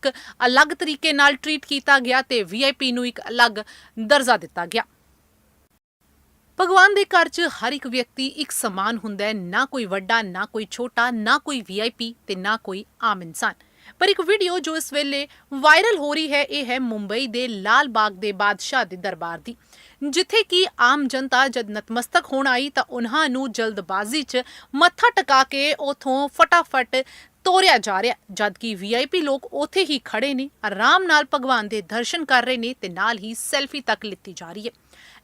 ਇੱਕ ਅਲੱਗ ਤਰੀਕੇ ਨਾਲ ਟਰੀਟ ਕੀਤਾ ਗਿਆ ਤੇ ਵੀਆਈਪੀ ਨੂੰ ਇੱਕ ਅਲੱਗ ਦਰਜਾ ਦਿੱਤਾ ਗਿਆ। ਭਗਵਾਨ ਦੇ ਘਰ 'ਚ ਹਰ ਇੱਕ ਵਿਅਕਤੀ ਇੱਕ ਸਮਾਨ ਹੁੰਦਾ ਹੈ, ਨਾ ਕੋਈ ਵੱਡਾ, ਨਾ ਕੋਈ ਛੋਟਾ, ਨਾ ਕੋਈ ਵੀਆਈਪੀ ਤੇ ਨਾ ਕੋਈ ਆਮ ਇਨਸਾਨ। ਪਰ ਇੱਕ ਵੀਡੀਓ ਜੋ ਇਸ ਵੇਲੇ ਵਾਇਰਲ ਹੋ ਰਹੀ ਹੈ, ਇਹ ਹੈ ਮੁੰਬਈ ਦੇ ਲਾਲ ਬਾਗ ਦੇ ਬਾਦਸ਼ਾਹ ਦੇ ਦਰਬਾਰ ਦੀ। ਜਿੱਥੇ ਕਿ ਆਮ ਜਨਤਾ ਜਦ ਨਤਮਸਤਕ ਹੋਣ ਆਈ ਤਾਂ ਉਹਨਾਂ ਨੂੰ ਜਲਦਬਾਜ਼ੀ 'ਚ ਮੱਥਾ ਟਿਕਾ ਕੇ ਉਥੋਂ ਫਟਾਫਟ ਤੋਰਿਆ ਜਾ ਰਿਹਾ ਜਦਕਿ ਵੀਆਈਪੀ ਲੋਕ ਉੱਥੇ ਹੀ ਖੜੇ ਨੇ, ਆਰਾਮ ਨਾਲ ਭਗਵਾਨ ਦੇ ਦਰਸ਼ਨ ਕਰ ਰਹੇ ਨੇ ਤੇ ਨਾਲ ਹੀ ਸੈਲਫੀ ਤੱਕ ਲਿੱਤੀ ਜਾ ਰਹੀ ਹੈ।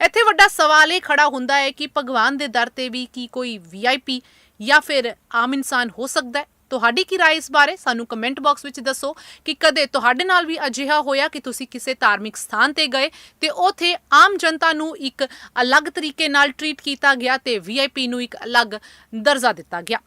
ਇੱਥੇ ਵੱਡਾ ਸਵਾਲ ਇਹ ਖੜਾ ਹੁੰਦਾ ਹੈ ਕਿ ਭਗਵਾਨ ਦੇ ਦਰ ਤੇ ਵੀ ਕੀ ਕੋਈ ਵੀਆਈਪੀ ਜਾਂ ਫਿਰ ਆਮ ਇਨਸਾਨ ਹੋ ਸਕਦਾ ਹੈ? ਤੁਹਾਡੀ ਕੀ ਰਾਏ ਇਸ ਬਾਰੇ? ਸਾਨੂੰ ਕਮੈਂਟ ਬਾਕਸ ਵਿੱਚ ਦੱਸੋ ਕਿ ਕਦੇ ਤੁਹਾਡੇ ਨਾਲ ਵੀ ਅਜਿਹਾ ਹੋਇਆ ਕਿ ਤੁਸੀਂ ਕਿਸੇ ਧਾਰਮਿਕ ਸਥਾਨ ਤੇ ਗਏ ਤੇ ਉੱਥੇ ਆਮ ਜਨਤਾ ਨੂੰ ਇੱਕ ਅਲੱਗ ਤਰੀਕੇ ਨਾਲ ਟਰੀਟ ਕੀਤਾ ਗਿਆ ਤੇ ਵੀਆਈਪੀ ਨੂੰ ਇੱਕ ਅਲੱਗ ਦਰਜਾ ਦਿੱਤਾ ਗਿਆ?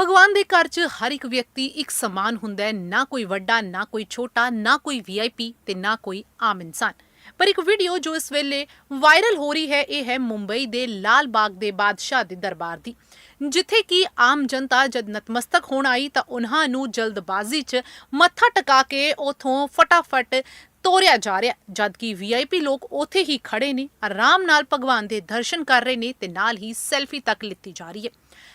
ਭਗਵਾਨ ਦੇ ਘਰ 'ਚ ਹਰ ਇੱਕ ਵਿਅਕਤੀ ਇੱਕ ਸਮਾਨ ਹੁੰਦਾ ਹੈ, ਨਾ ਕੋਈ ਵੱਡਾ, ਨਾ ਕੋਈ ਛੋਟਾ, ਨਾ ਕੋਈ ਵੀਆਈਪੀ ਤੇ ਨਾ ਕੋਈ ਆਮ ਇਨਸਾਨ। ਪਰ ਇੱਕ ਵੀਡੀਓ ਜੋ ਇਸ ਵੇਲੇ ਵਾਇਰਲ ਹੋ ਰਹੀ ਹੈ, ਇਹ ਹੈ ਮੁੰਬਈ ਦੇ ਲਾਲ ਬਾਗ ਦੇ ਬਾਦਸ਼ਾਹ ਦੇ ਦਰਬਾਰ ਦੀ। ਜਿੱਥੇ ਕਿ ਆਮ ਜਨਤਾ ਜਦ ਨਤਮਸਤਕ ਹੋਣ ਆਈ ਤਾਂ ਉਹਨਾਂ ਨੂੰ ਜਲਦਬਾਜ਼ੀ 'ਚ ਮੱਥਾ ਟਕਾ ਕੇ ਉਥੋਂ ਫਟਾਫਟ ਤੋਰਿਆ ਜਾ ਰਿਹਾ, ਜਦਕਿ ਵੀਆਈਪੀ ਲੋਕ ਉੱਥੇ ਹੀ ਖੜੇ ਨੇ, ਆਰਾਮ ਨਾਲ ਭਗਵਾਨ ਦੇ ਦਰਸ਼ਨ ਕਰ ਰਹੇ ਨੇ ਤੇ ਨਾਲ ਹੀ ਸੈਲਫੀ ਤੱਕ ਲਿੱਤੀ ਜਾ ਰਹੀ ਹੈ।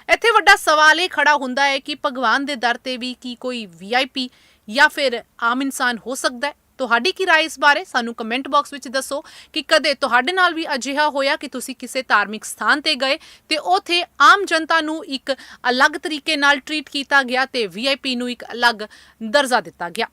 ਇੱਥੇ ਵੱਡਾ ਸਵਾਲ ਇਹ ਖੜਾ ਹੁੰਦਾ ਹੈ ਕਿ ਭਗਵਾਨ ਦੇ ਦਰ ਤੇ ਵੀ ਕੀ ਕੋਈ ਵੀਆਈਪੀ ਜਾਂ ਫਿਰ ਆਮ ਇਨਸਾਨ ਹੋ ਸਕਦਾ ਹੈ? ਤੁਹਾਡੀ ਕੀ ਰਾਏ ਇਸ ਬਾਰੇ? ਸਾਨੂੰ ਕਮੈਂਟ ਬਾਕਸ ਵਿੱਚ ਦੱਸੋ ਕਿ ਕਦੇ ਤੁਹਾਡੇ ਨਾਲ ਵੀ ਅਜਿਹਾ ਹੋਇਆ ਕਿ ਤੁਸੀਂ ਕਿਸੇ ਧਾਰਮਿਕ ਸਥਾਨ ਤੇ ਗਏ ਤੇ ਉੱਥੇ ਆਮ ਜਨਤਾ ਨੂੰ ਇੱਕ ਅਲੱਗ ਤਰੀਕੇ ਨਾਲ ਟਰੀਟ ਕੀਤਾ ਗਿਆ ਤੇ ਵੀਆਈਪੀ ਨੂੰ ਇੱਕ ਅਲੱਗ ਦਰਜਾ ਦਿੱਤਾ ਗਿਆ?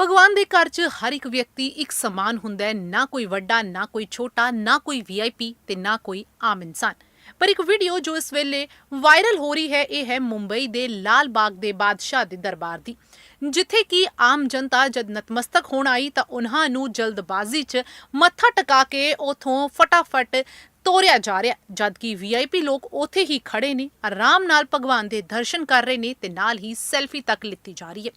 ਭਗਵਾਨ ਦੇ ਘਰ 'ਚ ਹਰ ਇੱਕ ਵਿਅਕਤੀ ਇੱਕ ਸਮਾਨ ਹੁੰਦਾ ਹੈ। ਨਾ ਕੋਈ ਵੱਡਾ, ਨਾ ਕੋਈ ਛੋਟਾ, ਨਾ ਕੋਈ ਵੀਆਈਪੀ ਤੇ ਨਾ ਕੋਈ ਆਮ ਇਨਸਾਨ। ਪਰ ਇੱਕ ਵੀਡੀਓ ਜੋ ਇਸ ਵੇਲੇ ਵਾਇਰਲ ਹੋ ਰਹੀ ਹੈ, ਇਹ ਹੈ ਮੁੰਬਈ ਦੇ ਲਾਲ ਬਾਗ ਦੇ ਬਾਦਸ਼ਾਹ ਦੇ ਦਰਬਾਰ ਦੀ। ਜਿੱਥੇ ਕਿ ਆਮ ਜਨਤਾ ਜਦ ਨਤਮਸਤਕ ਹੋਣ ਆਈ ਤਾਂ ਉਹਨਾਂ ਨੂੰ ਜਲਦਬਾਜ਼ੀ 'ਚ ਮੱਥਾ ਟਿਕਾ ਕੇ ਉਥੋਂ ਫਟਾਫਟ ਤੋਰਿਆ ਜਾ ਰਿਹਾ। ਜਦਕਿ ਵੀਆਈਪੀ ਲੋਕ ਉੱਥੇ ਹੀ ਖੜੇ ਨੇ, ਆਰਾਮ ਨਾਲ ਭਗਵਾਨ ਦੇ ਦਰਸ਼ਨ ਕਰ ਰਹੇ ਨੇ ਤੇ ਨਾਲ ਹੀ ਸੈਲਫੀ ਤੱਕ ਲਿੱਤੀ ਜਾ ਰਹੀ ਹੈ।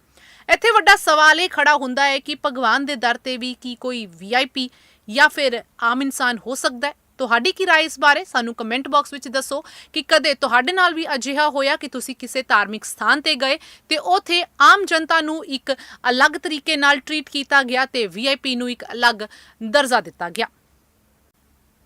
ਇੱਥੇ ਵੱਡਾ ਸਵਾਲ ਇਹ ਖੜਾ ਹੁੰਦਾ ਹੈ ਕਿ ਭਗਵਾਨ ਦੇ ਦਰ ਤੇ ਵੀ ਕੀ ਕੋਈ ਵੀਆਈਪੀ ਜਾਂ ਫਿਰ ਆਮ ਇਨਸਾਨ ਹੋ ਸਕਦਾ ਹੈ? ਤੁਹਾਡੀ ਕੀ ਰਾਏ ਇਸ ਬਾਰੇ? ਸਾਨੂੰ ਕਮੈਂਟ ਬਾਕਸ ਵਿੱਚ ਦੱਸੋ ਕਿ ਕਦੇ ਤੁਹਾਡੇ ਨਾਲ ਵੀ ਅਜਿਹਾ ਹੋਇਆ ਕਿ ਤੁਸੀਂ ਕਿਸੇ ਧਾਰਮਿਕ ਸਥਾਨ ਤੇ ਗਏ ਤੇ ਉੱਥੇ ਆਮ ਜਨਤਾ ਨੂੰ ਇੱਕ ਅਲੱਗ ਤਰੀਕੇ ਨਾਲ ਟਰੀਟ ਕੀਤਾ ਗਿਆ ਤੇ ਵੀਆਈਪੀ ਨੂੰ ਇੱਕ ਅਲੱਗ ਦਰਜਾ ਦਿੱਤਾ ਗਿਆ?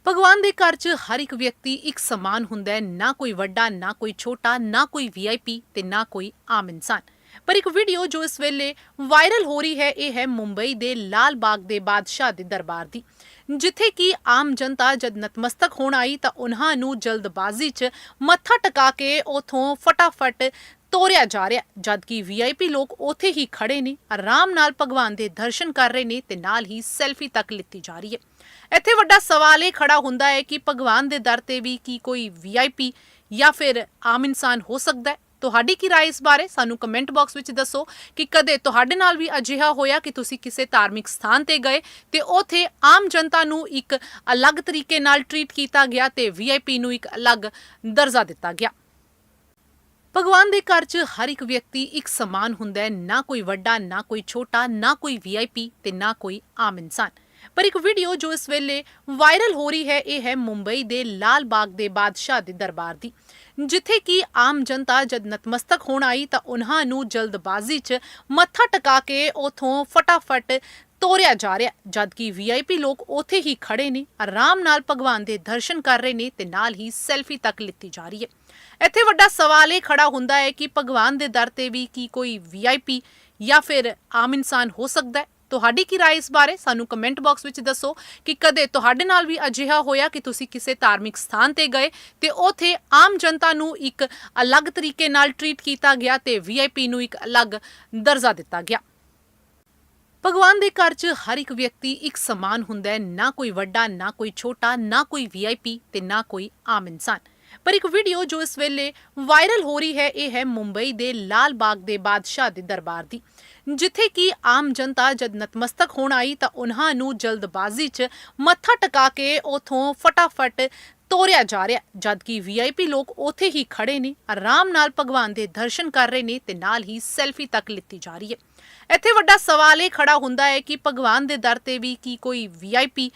ਭਗਵਾਨ ਦੇ ਘਰ 'ਚ ਹਰ ਇੱਕ ਵਿਅਕਤੀ ਇੱਕ ਸਮਾਨ ਹੁੰਦਾ ਹੈ। ਨਾ ਕੋਈ ਵੱਡਾ, ਨਾ ਕੋਈ ਛੋਟਾ, ਨਾ ਕੋਈ ਵੀਆਈਪੀ ਤੇ ਨਾ ਕੋਈ ਆਮ ਇਨਸਾਨ। ਪਰ ਇੱਕ ਵੀਡੀਓ ਜੋ ਇਸ ਵੇਲੇ ਵਾਇਰਲ ਹੋ ਰਹੀ ਹੈ, ਇਹ ਹੈ ਮੁੰਬਈ ਦੇ ਲਾਲ ਬਾਗ ਦੇ ਬਾਦਸ਼ਾਹ ਦੇ ਦਰਬਾਰ ਦੀ। ਜਿੱਥੇ ਕਿ ਆਮ ਜਨਤਾ ਜਦ ਨਤਮਸਤਕ ਹੋਣ ਆਈ ਤਾਂ ਉਹਨਾਂ ਨੂੰ ਜਲਦਬਾਜ਼ੀ 'ਚ ਮੱਥਾ ਟਿਕਾ ਕੇ ਉਥੋਂ ਫਟਾਫਟ ਤੋਰਿਆ ਜਾ ਰਿਹਾ। ਜਦਕਿ ਵੀਆਈਪੀ ਲੋਕ ਉੱਥੇ ਹੀ ਖੜੇ ਨੇ, ਆਰਾਮ ਨਾਲ ਭਗਵਾਨ ਦੇ ਦਰਸ਼ਨ ਕਰ ਰਹੇ ਨੇ ਤੇ ਨਾਲ ਹੀ ਸੈਲਫੀ ਤੱਕ ਲਿੱਤੀ ਜਾ ਰਹੀ ਹੈ। ਇੱਥੇ ਵੱਡਾ ਸਵਾਲ ਇਹ ਖੜਾ ਹੁੰਦਾ ਹੈ ਕਿ ਭਗਵਾਨ ਦੇ ਦਰ ਤੇ ਵੀ ਕੀ ਕੋਈ ਵੀਆਈਪੀ ਜਾਂ ਫਿਰ ਆਮ ਇਨਸਾਨ ਹੋ ਸਕਦਾ ਹੈ? ਤੁਹਾਡੀ ਕੀ ਰਾਏ ਇਸ ਬਾਰੇ? ਸਾਨੂੰ ਕਮੈਂਟ ਬਾਕਸ ਵਿੱਚ ਦੱਸੋ ਕਿ ਕਦੇ ਤੁਹਾਡੇ ਨਾਲ ਵੀ ਅਜਿਹਾ ਹੋਇਆ ਕਿ ਤੁਸੀਂ ਕਿਸੇ ਧਾਰਮਿਕ ਸਥਾਨ ਤੇ ਗਏ ਤੇ ਉੱਥੇ ਆਮ ਜਨਤਾ ਨੂੰ ਇੱਕ ਅਲੱਗ ਤਰੀਕੇ ਨਾਲ ਟਰੀਟ ਕੀਤਾ ਗਿਆ ਤੇ ਵੀਆਈਪੀ ਨੂੰ ਇੱਕ ਅਲੱਗ ਦਰਜਾ ਦਿੱਤਾ ਗਿਆ? ਭਗਵਾਨ ਦੇ ਘਰ 'ਚ ਹਰ ਇੱਕ ਵਿਅਕਤੀ ਇੱਕ ਸਮਾਨ ਹੁੰਦਾ ਹੈ। ਨਾ ਕੋਈ ਵੱਡਾ, ਨਾ ਕੋਈ ਛੋਟਾ, ਨਾ ਕੋਈ ਵੀਆਈਪੀ ਤੇ ਨਾ ਕੋਈ ਆਮ ਇਨਸਾਨ। ਪਰ ਇੱਕ ਵੀਡੀਓ ਜੋ ਇਸ ਵੇਲੇ ਵਾਇਰਲ ਹੋ ਰਹੀ ਹੈ, ਇਹ ਹੈ ਮੁੰਬਈ ਦੇ ਲਾਲ ਬਾਗ ਦੇ ਬਾਦਸ਼ਾਹ ਦੇ ਦਰਬਾਰ ਦੀ। ਜਿੱਥੇ ਕਿ ਆਮ ਜਨਤਾ ਜਦ ਨਤਮਸਤਕ ਹੋਣ ਆਈ ਤਾਂ ਉਹਨਾਂ ਨੂੰ ਜਲਦਬਾਜ਼ੀ 'ਚ ਮੱਥਾ ਟਿਕਾ ਕੇ ਉਥੋਂ ਫਟਾਫਟ ਤੋਰਿਆ ਜਾ ਰਿਹਾ। ਜਦਕਿ ਵੀਆਈਪੀ ਲੋਕ ਉੱਥੇ ਹੀ ਖੜੇ ਨੇ, ਆਰਾਮ ਨਾਲ ਭਗਵਾਨ ਦੇ ਦਰਸ਼ਨ ਕਰ ਰਹੇ ਨੇ ਤੇ ਨਾਲ ਹੀ ਸੈਲਫੀ ਤੱਕ ਲਿੱਤੀ ਜਾ ਰਹੀ ਹੈ। ਇੱਥੇ ਵੱਡਾ ਸਵਾਲ ਇਹ ਖੜਾ ਹੁੰਦਾ ਹੈ ਕਿ ਭਗਵਾਨ ਦੇ ਦਰ ਤੇ ਵੀ ਕੀ ਕੋਈ ਵੀਆਈਪੀ ਜਾਂ ਫਿਰ ਆਮ ਇਨਸਾਨ ਹੋ ਸਕਦਾ ਹੈ? ਤੁਹਾਡੀ ਕੀ ਰਾਏ ਇਸ ਬਾਰੇ? ਸਾਨੂੰ ਕਮੈਂਟ ਬਾਕਸ ਵਿੱਚ ਦੱਸੋ ਕਿ ਕਦੇ ਤੁਹਾਡੇ ਨਾਲ ਵੀ ਅਜਿਹਾ ਹੋਇਆ ਕਿ ਤੁਸੀਂ ਕਿਸੇ ਧਾਰਮਿਕ ਸਥਾਨ ਤੇ ਗਏ ਤੇ ਉੱਥੇ ਆਮ ਜਨਤਾ ਨੂੰ ਇੱਕ ਅਲੱਗ ਤਰੀਕੇ ਨਾਲ ਟਰੀਟ ਕੀਤਾ ਗਿਆ ਤੇ ਵੀਆਈਪੀ ਨੂੰ ਇੱਕ ਅਲੱਗ ਦਰਜਾ ਦਿੱਤਾ ਗਿਆ? ਭਗਵਾਨ ਦੇ ਘਰ 'ਚ ਹਰ ਇੱਕ ਵਿਅਕਤੀ ਇੱਕ ਸਮਾਨ ਹੁੰਦਾ ਹੈ। ਨਾ ਕੋਈ ਵੱਡਾ, ਨਾ ਕੋਈ ਛੋਟਾ, ਨਾ ਕੋਈ ਵੀਆਈਪੀ ਤੇ ਨਾ ਕੋਈ ਆਮ ਇਨਸਾਨ। ਪਰ ਇੱਕ ਵੀਡੀਓ ਜੋ ਇਸ ਵੇਲੇ ਵਾਇਰਲ ਹੋ ਰਹੀ ਹੈ, ਇਹ ਹੈ ਮੁੰਬਈ ਦੇ ਲਾਲ ਬਾਗ ਦੇ ਬਾਦਸ਼ਾਹ ਦੇ ਦਰਬਾਰ ਦੀ। ਜਿੱਥੇ ਕਿ ਆਮ ਜਨਤਾ ਜਦ ਨਤਮਸਤਕ ਹੋਣ ਆਈ ਤਾਂ ਉਹਨਾਂ ਨੂੰ ਜਲਦਬਾਜ਼ੀ 'ਚ ਮੱਥਾ ਟਿਕਾ ਕੇ ਉਥੋਂ ਫਟਾਫਟ ਤੋਰਿਆ ਜਾ ਰਿਹਾ। ਜਦਕਿ ਵੀਆਈਪੀ ਲੋਕ ਉੱਥੇ ਹੀ ਖੜੇ ਨੇ, ਆਰਾਮ ਨਾਲ ਭਗਵਾਨ ਦੇ ਦਰਸ਼ਨ ਕਰ ਰਹੇ ਨੇ ਤੇ ਨਾਲ ਹੀ ਸੈਲਫੀ ਤੱਕ ਲਿੱਤੀ ਜਾ ਰਹੀ ਹੈ। ਇੱਥੇ ਵੱਡਾ ਸਵਾਲ ਇਹ ਖੜਾ ਹੁੰਦਾ ਹੈ ਕਿ ਭਗਵਾਨ ਦੇ ਦਰ ਤੇ ਵੀ ਕੀ ਕੋਈ ਵੀਆਈਪੀ